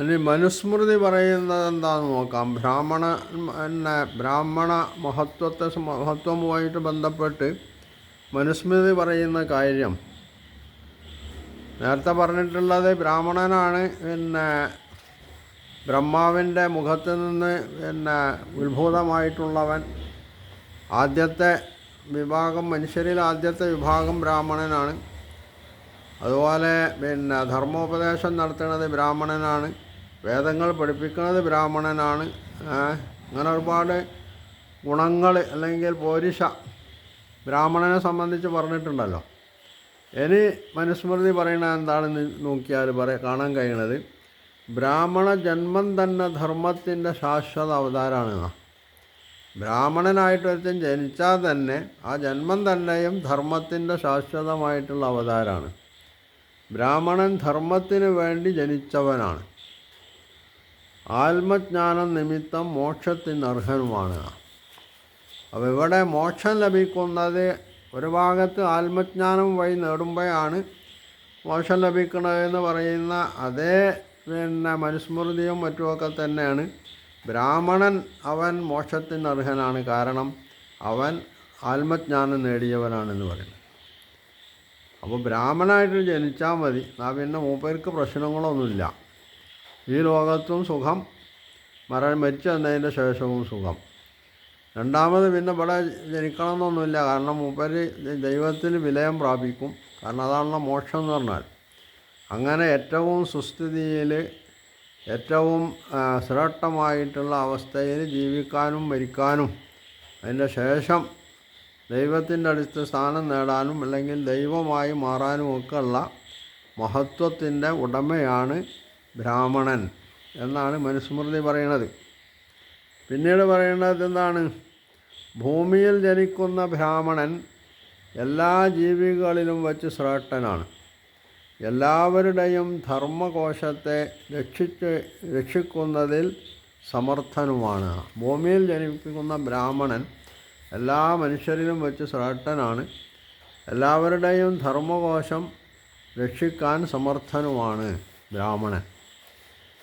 ഇനി മനുസ്മൃതി പറയുന്നത് എന്താണെന്ന് നോക്കാം. ബ്രാഹ്മണ എന്നെ ബ്രാഹ്മണ മഹത്വത്തെ മഹത്വവുമായിട്ട് ബന്ധപ്പെട്ട് മനുസ്മൃതി പറയുന്ന കാര്യം. നേരത്തെ പറഞ്ഞിട്ടുള്ളത് ബ്രാഹ്മണനാണ് പിന്നെ ബ്രഹ്മാവിന്റെ മുഖത്ത് നിന്ന് പിന്നെ ഉത്ഭൂതമായിട്ടുള്ളവൻ. ആദ്യത്തെ വിഭാഗം മനുഷ്യരിൽ ആദ്യത്തെ വിഭാഗം ബ്രാഹ്മണനാണ്. അതുപോലെ പിന്നെ ധർമ്മോപദേശം നടത്തുന്നത് ബ്രാഹ്മണനാണ്. വേദങ്ങൾ പഠിപ്പിക്കുന്നത് ബ്രാഹ്മണനാണ്. അങ്ങനെ ഒരുപാട് ഗുണങ്ങൾ അല്ലെങ്കിൽ പോരിഷ ബ്രാഹ്മണനെ സംബന്ധിച്ച് പറഞ്ഞിട്ടുണ്ടല്ലോ. ഇനി മനുസ്മൃതി പറയുന്നത് എന്താണെന്ന് നോക്കിയാൽ പറ കാണാൻ കഴിയണത് ബ്രാഹ്മണ ജന്മം തന്നെ ധർമ്മത്തിന്റെ ശാശ്വത അവതാരമാണ് ബ്രാഹ്മണനായിട്ട് ഒരുത്തൻ ജനിച്ചാൽ തന്നെ ആ ജന്മം തന്നെയും ധർമ്മത്തിന്റെ ശാശ്വതമായിട്ടുള്ള അവതാരമാണ് ബ്രാഹ്മണൻ ധർമ്മത്തിന് വേണ്ടി ജനിച്ചവനാണ്. ആത്മജ്ഞാനം നിമിത്തം മോക്ഷത്തിന് അർഹനുമാണ് അപ്പോൾ ഇവിടെ മോക്ഷം ലഭിക്കുന്നത് ഒരു ഭാഗത്ത് ആത്മജ്ഞാനം വഴി നേടുമ്പോഴാണ് മോക്ഷം ലഭിക്കണതെന്ന് പറയുന്ന അതേ പിന്നെ മനുസ്മൃതിയും മറ്റുമൊക്കെ തന്നെയാണ്. ബ്രാഹ്മണൻ അവൻ മോക്ഷത്തിന് അർഹനാണ് കാരണം അവൻ ആത്മജ്ഞാനം നേടിയവനാണെന്ന് പറയുന്നത്. അപ്പോൾ ബ്രാഹ്മണനായിട്ട് ജനിച്ചാൽ മതി. എന്നാൽ പിന്നെ മൂപ്പേർക്ക് പ്രശ്നങ്ങളൊന്നുമില്ല. ഈ ലോകത്തും സുഖം. മര മരിച്ചു വന്നതിന്റെ ശേഷവും സുഖം. രണ്ടാമത് പിന്നെ ഇവിടെ ജനിക്കണമെന്നൊന്നുമില്ല. കാരണം ഉപരി ദൈവത്തിന് വിലയം പ്രാപിക്കും. കാരണം അതാണല്ലോ മോക്ഷം എന്ന് പറഞ്ഞാൽ. അങ്ങനെ ഏറ്റവും സുസ്ഥിതിയിൽ ഏറ്റവും ശ്രേഷ്ഠമായിട്ടുള്ള അവസ്ഥയിൽ ജീവിക്കാനും മരിക്കാനും അതിന്റെ ശേഷം ദൈവത്തിന്റെ അടുത്ത് സ്ഥാനം നേടാനും അല്ലെങ്കിൽ ദൈവമായി മാറാനും ഒക്കെയുള്ള മഹത്വത്തിന്റെ ഉടമയാണ് ബ്രാഹ്മണൻ എന്നാണ് മനുസ്മൃതി പറയണത്. പിന്നീട് പറയുന്നത് എന്താണ്? ഭൂമിയിൽ ജനിക്കുന്ന ബ്രാഹ്മണൻ എല്ലാ ജീവികളിലും വച്ച് ശ്രേഷ്ഠനാണ്. എല്ലാവരുടെയും ധർമ്മകോശത്തെ രക്ഷിച്ച് രക്ഷിക്കുന്നതിൽ സമർത്ഥനുമാണ്. ഭൂമിയിൽ ജനിപ്പിക്കുന്ന ബ്രാഹ്മണൻ എല്ലാ മനുഷ്യരിലും വച്ച് ശ്രേഷ്ഠനാണ്. എല്ലാവരുടെയും ധർമ്മകോശം രക്ഷിക്കാൻ സമർത്ഥനുമാണ് ബ്രാഹ്മണൻ.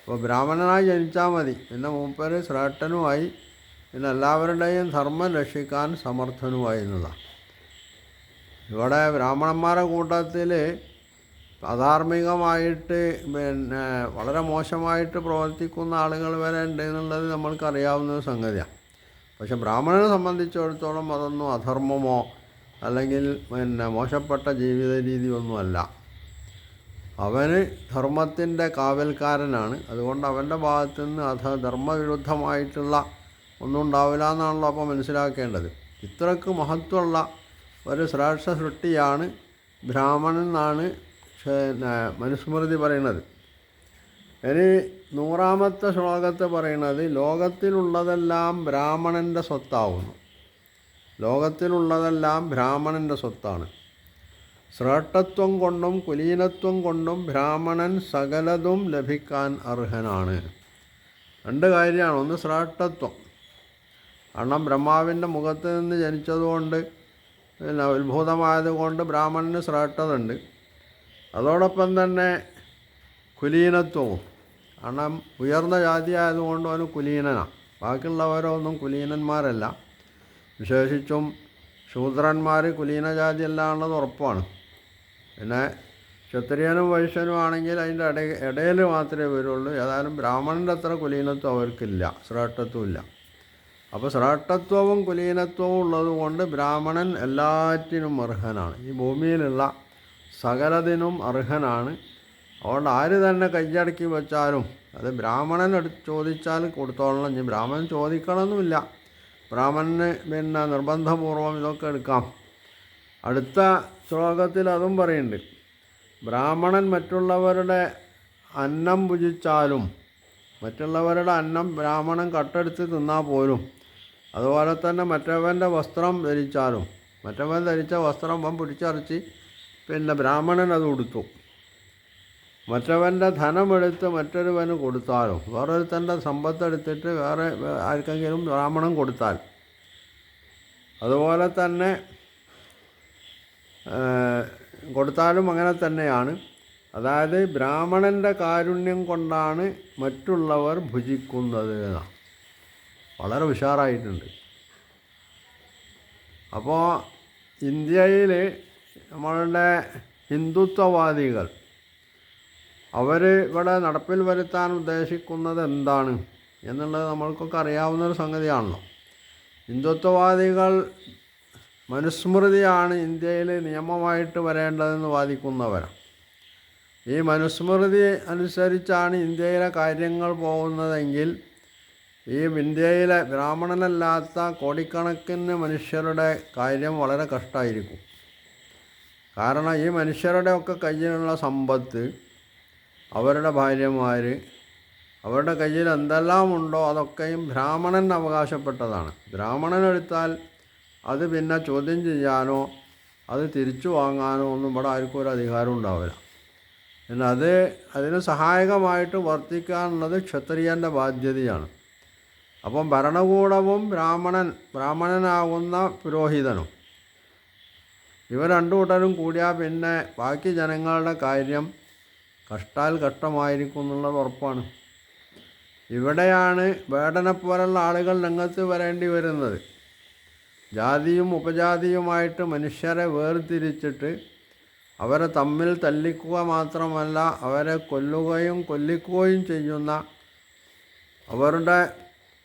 അപ്പോൾ ബ്രാഹ്മണനായി ജനിച്ചാൽ മതി. പിന്നെ മൂപ്പര് ശ്രേഷ്ഠനുമായി പിന്നെ എല്ലാവരുടെയും ധർമ്മം രക്ഷിക്കാൻ സമർത്ഥനുമായി എന്നതാണ് ഇവിടെ ബ്രാഹ്മണന്മാരുടെ കൂട്ടത്തിൽ അധാർമികമായിട്ട് പിന്നെ വളരെ മോശമായിട്ട് പ്രവർത്തിക്കുന്ന ആളുകൾ വരെ ഉണ്ട് എന്നുള്ളത് നമ്മൾക്കറിയാവുന്ന സംഗതിയാണ് പക്ഷെ ബ്രാഹ്മണനെ സംബന്ധിച്ചിടത്തോളം അതൊന്നും അധർമ്മമോ അല്ലെങ്കിൽ പിന്നെ മോശപ്പെട്ട ജീവിത രീതിയൊന്നുമല്ല അവന് ധർമ്മത്തിന്റെ കാവൽക്കാരനാണ്. അതുകൊണ്ട് അവന്റെ ഭാഗത്തു നിന്ന് അധ ധർമ്മവിരുദ്ധമായിട്ടുള്ള ഒന്നും ഉണ്ടാവില്ല എന്നാണല്ലോ അപ്പോൾ മനസ്സിലാക്കേണ്ടത്. ഇത്രക്ക് മഹത്വമുള്ള ഒരു ശ്രേഷ്ഠ സൃഷ്ടിയാണ് ബ്രാഹ്മണൻ എന്നാണ് മനുസ്മൃതി പറയുന്നത്. ഇനി നൂറാമത്തെ ശ്ലോകത്തെ പറയുന്നത് ലോകത്തിലുള്ളതെല്ലാം ബ്രാഹ്മണന്റെ സ്വത്താവുന്നു. ലോകത്തിലുള്ളതെല്ലാം ബ്രാഹ്മണന്റെ സ്വത്താണ്. ശ്രേഷ്ഠത്വം കൊണ്ടും കുലീനത്വം കൊണ്ടും ബ്രാഹ്മണൻ സകലതും ലഭിക്കാൻ അർഹനാണ്. രണ്ട് കാര്യമാണ്. ഒന്ന് ശ്രേഷ്ഠത്വം. കാരണം ബ്രഹ്മാവിന്റെ മുഖത്ത് നിന്ന് ജനിച്ചതുകൊണ്ട് പിന്നെ ഉത്ഭൂതമായതുകൊണ്ട് ബ്രാഹ്മണന് ശ്രേഷ്ഠതുണ്ട് അതോടൊപ്പം തന്നെ കുലീനത്വവും. കാരണം ഉയർന്ന ജാതി ആയതുകൊണ്ട് അവന് കുലീനനാണ് ബാക്കിയുള്ളവരൊന്നും കുലീനന്മാരല്ല. വിശേഷിച്ചും ശൂദ്രന്മാർ കുലീന ജാതി അല്ലാന്നുള്ളത് ഉറപ്പാണ്. പിന്നെ ക്ഷത്രിയനും വൈശ്യനും ആണെങ്കിൽ അതിന്റെ ഇട ഇടയിൽ മാത്രമേ വരുള്ളൂ. ഏതായാലും ബ്രാഹ്മണന്റെ അത്ര കുലീനത്വം അവർക്കില്ല. ശ്രേഷ്ഠത്വം ഇല്ല. അപ്പോൾ ശ്രേഷ്ഠത്വവും കുലീനത്വവും ഉള്ളതുകൊണ്ട് ബ്രാഹ്മണൻ എല്ലാറ്റിനും അർഹനാണ്. ഈ ഭൂമിയിലുള്ള സകലതിനും അർഹനാണ്. അതുകൊണ്ട് ആര് തന്നെ കയ്യടക്കി വെച്ചാലും അത് ബ്രാഹ്മണൻ ചോദിച്ചാൽ കൊടുത്തോളണം. ഇനി ബ്രാഹ്മണൻ ചോദിക്കണമെന്നുമില്ല. ബ്രാഹ്മണന് പിന്നെ നിർബന്ധപൂർവം ഇതൊക്കെ എടുക്കാം. അടുത്ത ശ്ലോകത്തിൽ അതും പറയുന്നുണ്ട്. ബ്രാഹ്മണൻ മറ്റുള്ളവരുടെ അന്നം ഭുജിച്ചാലും മറ്റുള്ളവരുടെ അന്നം ബ്രാഹ്മണൻ കട്ടെടുത്ത് തിന്നാൽ പോലും അതുപോലെ തന്നെ മറ്റവന്റെ വസ്ത്രം ധരിച്ചാലും മറ്റവൻ ധരിച്ച വസ്ത്രം അവൻ പിടിച്ചറിച്ച് പിന്നെ ബ്രാഹ്മണൻ അത് കൊടുത്തു മറ്റവന്റെ ധനമെടുത്ത് മറ്റൊരുവന് കൊടുത്താലും വേറൊരുത്തന്റെ സമ്പത്തെടുത്തിട്ട് വേറെ ആർക്കെങ്കിലും ബ്രാഹ്മണൻ കൊടുത്താൽ അതുപോലെ തന്നെ കൊടുത്താലും അങ്ങനെ തന്നെയാണ്. അതായത് ബ്രാഹ്മണന്റെ കാരുണ്യം കൊണ്ടാണ് മറ്റുള്ളവർ ഭുജിക്കുന്നത് വളരെ ഉഷാറായിട്ടുണ്ട്. അപ്പോൾ ഇന്ത്യയിൽ നമ്മളുടെ ഹിന്ദുത്വവാദികൾ അവർ ഇവിടെ നടപ്പിൽ വരുത്താൻ ഉദ്ദേശിക്കുന്നത് എന്താണ് എന്നുള്ളത് നമ്മൾക്കൊക്കെ അറിയാവുന്നൊരു സംഗതിയാണല്ലോ. ഹിന്ദുത്വവാദികൾ മനുസ്മൃതിയാണ് ഇന്ത്യയിൽ നിയമമായിട്ട് വരേണ്ടതെന്ന് വാദിക്കുന്നവരാണ് ഈ മനുസ്മൃതി അനുസരിച്ചാണ് ഇന്ത്യയിലെ കാര്യങ്ങൾ പോകുന്നതെങ്കിൽ ഈ ഇന്ത്യയിലെ ബ്രാഹ്മണനല്ലാത്ത കോടിക്കണക്കിന് മനുഷ്യരുടെ കാര്യം വളരെ കഷ്ടമായിരിക്കും കാരണം ഈ മനുഷ്യരുടെ ഒക്കെ കയ്യിലുള്ള സമ്പത്ത് അവരുടെ ഭാര്യമാർ അവരുടെ കയ്യിൽ എന്തെല്ലാം ഉണ്ടോ അതൊക്കെയും ബ്രാഹ്മണൻ അവകാശപ്പെട്ടതാണ്. ബ്രാഹ്മണൻ എടുത്താൽ അത് പിന്നെ ചോദ്യം ചെയ്യാനോ അത് തിരിച്ചു വാങ്ങാനോ ഒന്നും ഇവിടെ ആർക്കും ഒരു അധികാരം ഉണ്ടാവില്ല. പിന്നെ അത് അതിന് സഹായകമായിട്ട് വർത്തിക്കാനുള്ളത് ക്ഷത്രിയന്റെ ബാധ്യതയാണ്. അപ്പം ഭരണകൂടവും ബ്രാഹ്മണൻ ബ്രാഹ്മണനാകുന്ന പുരോഹിതനും ഇവ രണ്ടു കൂട്ടരും കൂടിയാൽ പിന്നെ ബാക്കി ജനങ്ങളുടെ കാര്യം കഷ്ടാൽ കഷ്ടമായിരിക്കും എന്നുള്ളത് ഉറപ്പാണ്. ഇവിടെയാണ് വേടനെ പോലുള്ള ആളുകൾ രംഗത്ത് വരേണ്ടി വരുന്നത്. ജാതിയും ഉപജാതിയുമായിട്ട് മനുഷ്യരെ വേർതിരിച്ചിട്ട് അവരെ തമ്മിൽ തല്ലിക്കുക മാത്രമല്ല അവരെ കൊല്ലുകയും കൊല്ലിക്കുകയും ചെയ്യുന്ന അവരുടെ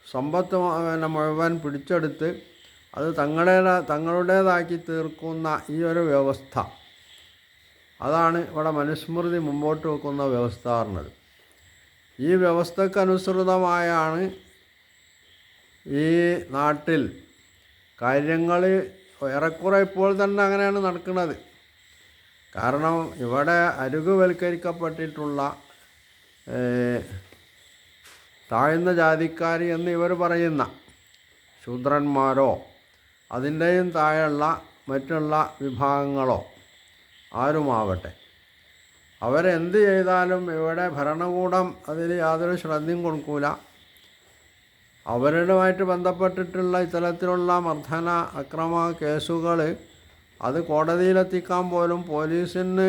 സമ്പത്ത് മുഴുവൻ പിടിച്ചെടുത്ത് അത് തങ്ങളുടേതാ തങ്ങളുടേതാക്കി തീർക്കുന്ന ഈ ഒരു വ്യവസ്ഥ. അതാണ് ഇവിടെ മനുസ്മൃതി മുമ്പോട്ട് വെക്കുന്ന വ്യവസ്ഥ പറഞ്ഞത് ഈ വ്യവസ്ഥക്കനുസൃതമായാണ് ഈ നാട്ടിൽ കാര്യങ്ങൾ ഏറെക്കുറെ ഇപ്പോൾ തന്നെ അങ്ങനെയാണ് നടക്കുന്നത്. കാരണം ഇവിടെ അരുകുവൽക്കരിക്കപ്പെട്ടിട്ടുള്ള താഴ്ന്ന ജാതിക്കാർ എന്ന് ഇവർ പറയുന്ന ശൂദ്രന്മാരോ അതിന്റെയും താഴെയുള്ള മറ്റുള്ള വിഭാഗങ്ങളോ ആരുമാവട്ടെ. അവരെന്ത് ചെയ്താലും ഇവിടെ ഭരണകൂടം അതിൽ യാതൊരു ശ്രദ്ധയും കൊടുക്കൂല. അവരുമായിട്ട് ബന്ധപ്പെട്ടിട്ടുള്ള ഇത്തരത്തിലുള്ള മർദ്ദന അക്രമ കേസുകൾ അത് കോടതിയിലെത്തിക്കാൻ പോലും പോലീസിന്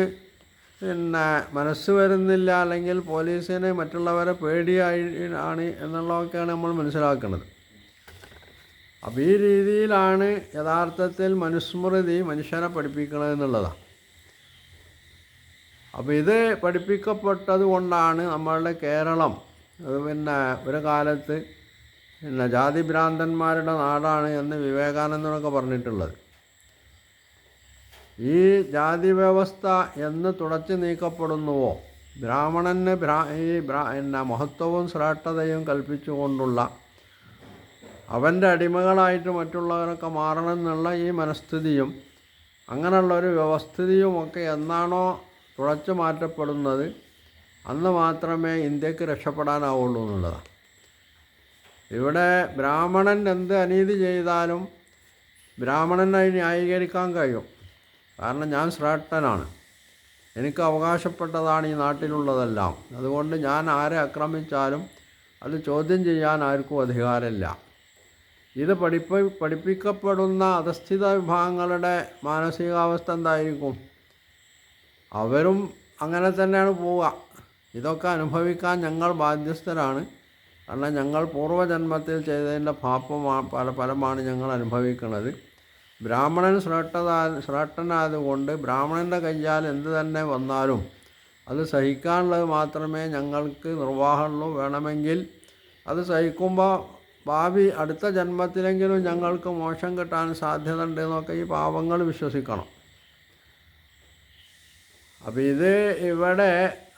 പിന്നെ മനസ്സ് വരുന്നില്ല. അല്ലെങ്കിൽ പോലീസിന് മറ്റുള്ളവരെ പേടിയായി ആണ് എന്നുള്ളതൊക്കെയാണ് നമ്മൾ മനസ്സിലാക്കുന്നത്. അപ്പോൾ ഈ രീതിയിലാണ് യഥാർത്ഥത്തിൽ മനുസ്മൃതി മനുഷ്യനെ പഠിപ്പിക്കുന്നത് എന്നുള്ളതാണ് അപ്പോൾ ഇത് പഠിപ്പിക്കപ്പെട്ടത് കൊണ്ടാണ് നമ്മളുടെ കേരളം പിന്നെ ഒരു കാലത്ത് പിന്നെ ജാതിഭ്രാന്തന്മാരുടെ നാടാണ് എന്ന് വിവേകാനന്ദനൊക്കെ പറഞ്ഞിട്ടുള്ളത്. ഈ ജാതി വ്യവസ്ഥ എന്ന് തുടച്ചു നീക്കപ്പെടുന്നുവോ? ബ്രാഹ്മണന് ബ്രാ ഈ ബ്രാ എന്നാ മഹത്വവും ശ്രേഷ്ഠതയും കൽപ്പിച്ചുകൊണ്ടുള്ള അവന്റെ അടിമകളായിട്ട് മറ്റുള്ളവരൊക്കെ മാറണം എന്നുള്ള ഈ മനസ്ഥിതിയും അങ്ങനെയുള്ള ഒരു വ്യവസ്ഥിതിയുമൊക്കെ എന്നാണോ തുടച്ചു മാറ്റപ്പെടുന്നത്? അന്ന് മാത്രമേ ഇന്ത്യയ്ക്ക് രക്ഷപ്പെടാനാവുള്ളൂ എന്നുള്ളതാണ്. ഇവിടെ ബ്രാഹ്മണൻ എന്ത് അനീതി ചെയ്താലും ബ്രാഹ്മണനെ ന്യായീകരിക്കാൻ കഴിയും. കാരണം ഞാൻ ശ്രേഷ്ഠനാണ്. എനിക്ക് അവകാശപ്പെട്ടതാണ് ഈ നാട്ടിലുള്ളതെല്ലാം. അതുകൊണ്ട് ഞാൻ ആരെ ആക്രമിച്ചാലും അത് ചോദ്യം ചെയ്യാൻ ആർക്കും അധികാരമില്ല. ഇത് പഠിപ്പ പഠിപ്പിക്കപ്പെടുന്ന അധസ്ഥിത വിഭാഗങ്ങളുടെ മാനസികാവസ്ഥ എന്തായിരിക്കും? അവരും അങ്ങനെ തന്നെയാണ് പോവുക. ഇതൊക്കെ അനുഭവിക്കാൻ ഞങ്ങൾ ബാധ്യസ്ഥരാണ്. കാരണം ഞങ്ങൾ പൂർവജന്മത്തിൽ ചെയ്തതിന്റെ പാപമാ പല ഫലമാണ് ഞങ്ങൾ അനുഭവിക്കുന്നത്. ബ്രാഹ്മണൻ ശ്രേഷ്ഠതാ ശ്രേഷ്ഠനായതുകൊണ്ട് ബ്രാഹ്മണന്റെ കയ്യാൽ എന്ത് തന്നെ വന്നാലും അത് സഹിക്കാനുള്ളത് മാത്രമേ ഞങ്ങൾക്ക് നിർവാഹമുള്ളൂ. വേണമെങ്കിൽ അത് സഹിക്കുമ്പോൾ ഭാവി അടുത്ത ജന്മത്തിലെങ്കിലും ഞങ്ങൾക്ക് മോശം കിട്ടാൻ സാധ്യത ഉണ്ട് എന്നൊക്കെ ഈ പാവങ്ങൾ വിശ്വസിക്കണം. അപ്പോൾ ഇത് ഇവിടെ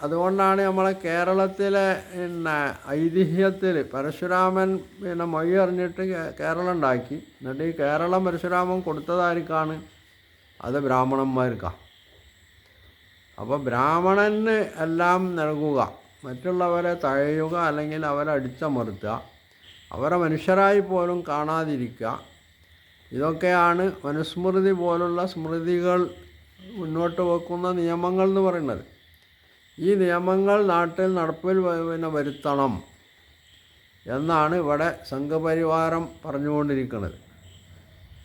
അതുകൊണ്ടാണ് നമ്മളെ കേരളത്തിലെ പിന്നെ ഐതിഹ്യത്തിൽ പരശുരാമൻ പിന്നെ മൊഴി അറിഞ്ഞിട്ട് കേരളം ഉണ്ടാക്കി എന്നിട്ട് ഈ കേരളം പരശുരാമൻ കൊടുത്തതായിരിക്കാണ് അത് ബ്രാഹ്മണന്മാർക്കാണ് അപ്പോൾ ബ്രാഹ്മണന് എല്ലാം നൽകുക. മറ്റുള്ളവരെ തഴയുക അല്ലെങ്കിൽ അവരെ അടിച്ചമർത്തുക. അവരെ മനുഷ്യരായി പോലും കാണാതിരിക്കുക. ഇതൊക്കെയാണ് മനുസ്മൃതി പോലുള്ള സ്മൃതികൾ മുന്നോട്ട് വെക്കുന്ന നിയമങ്ങൾ എന്ന് പറയുന്നത്. ഈ നിയമങ്ങൾ നാട്ടിൽ നടപ്പിൽ പിന്നെ വരുത്തണം എന്നാണ് ഇവിടെ സംഘപരിവാരം പറഞ്ഞുകൊണ്ടിരിക്കുന്നത്.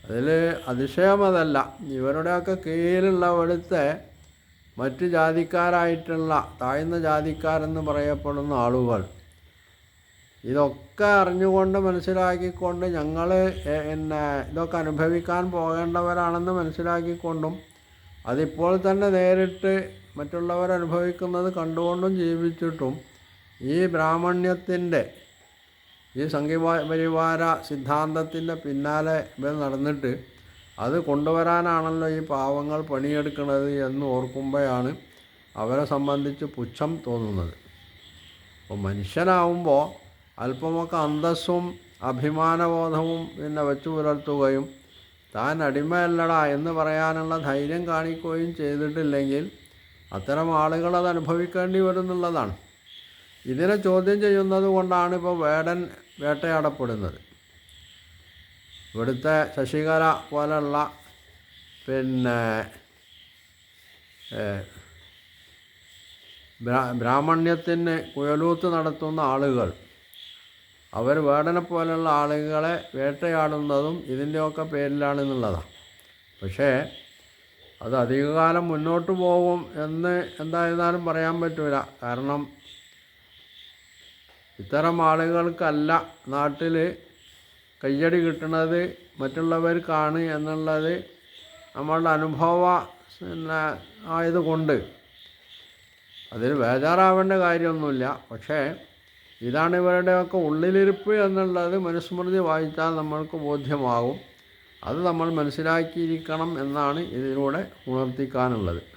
അതിൽ അതിശയം അതല്ല ഇവരുടെയൊക്കെ കീഴിലുള്ള ഇവിടുത്തെ മറ്റ് ജാതിക്കാരായിട്ടുള്ള താഴ്ന്ന ജാതിക്കാരെന്ന് പറയപ്പെടുന്ന ആളുകൾ ഇതൊക്കെ അറിഞ്ഞുകൊണ്ട് മനസ്സിലാക്കിക്കൊണ്ട് ഞങ്ങൾ പിന്നെ ഇതൊക്കെ അനുഭവിക്കാൻ പോകേണ്ടവരാണെന്ന് മനസ്സിലാക്കിക്കൊണ്ടും അതിപ്പോൾ തന്നെ നേരിട്ട് മറ്റുള്ളവർ അനുഭവിക്കുന്നത് കണ്ടുകൊണ്ടും ജീവിച്ചിട്ടും ഈ ബ്രാഹ്മണ്യത്തിന്റെ ഈ സംഘ പരിവാര സിദ്ധാന്തത്തിന്റെ പിന്നാലെ നടന്നിട്ട് അത് കൊണ്ടുവരാനാണല്ലോ ഈ പാവങ്ങൾ പണിയെടുക്കുന്നത് എന്ന് ഓർക്കുമ്പോഴാണ് അവരെ സംബന്ധിച്ച് പുച്ഛം തോന്നുന്നത്. അപ്പോൾ മനുഷ്യനാവുമ്പോൾ അല്പമൊക്കെ അന്തസ്സും അഭിമാനബോധവും പിന്നെ വെച്ചു പുലർത്തുകയും താൻ അടിമയല്ലടാ എന്ന് പറയാനുള്ള ധൈര്യം കാണിക്കുകയും ചെയ്തിട്ടില്ലെങ്കിൽ അത്തരം ആളുകൾ അത് അനുഭവിക്കേണ്ടി വരുന്നുള്ളതാണ്. ഇതിനെ ചോദ്യം ചെയ്യുന്നത് കൊണ്ടാണ് ഇപ്പോൾ വേടൻ വേട്ടയാടപ്പെടുന്നത്. ഇവിടുത്തെ ശശികല പോലുള്ള പിന്നെ ബ്രാഹ്മണ്യത്തിന് കുഴലൂത്ത് നടത്തുന്ന ആളുകൾ അവർ വേടനെ പോലുള്ള ആളുകളെ വേട്ടയാടുന്നതും ഇതിന്റെയൊക്കെ പേരിലാണെന്നുള്ളതാണ്. പക്ഷേ അത് അധികകാലം മുന്നോട്ട് പോകും എന്ന് എന്തായിരുന്നാലും പറയാൻ പറ്റില്ല കാരണം ഇത്തരം ആളുകൾക്കല്ല നാട്ടിൽ കയ്യടി കിട്ടുന്നത് മറ്റുള്ളവർക്കാണ് എന്നുള്ളത് നമ്മളുടെ അനുഭവ ആയതുകൊണ്ട്. അതിൽ ബേജാറാവേണ്ട കാര്യമൊന്നുമില്ല. പക്ഷേ ഇതാണ് ഇവരുടെയൊക്കെ ഉള്ളിലിരിപ്പ് എന്നുള്ളത് മനുസ്മൃതി വായിച്ചാൽ നമ്മൾക്ക് ബോധ്യമാകും. അത് നമ്മൾ മനസ്സിലാക്കിയിരിക്കണം എന്നാണ് ഇതിലൂടെ ഉണർത്തിക്കാനുള്ളത്.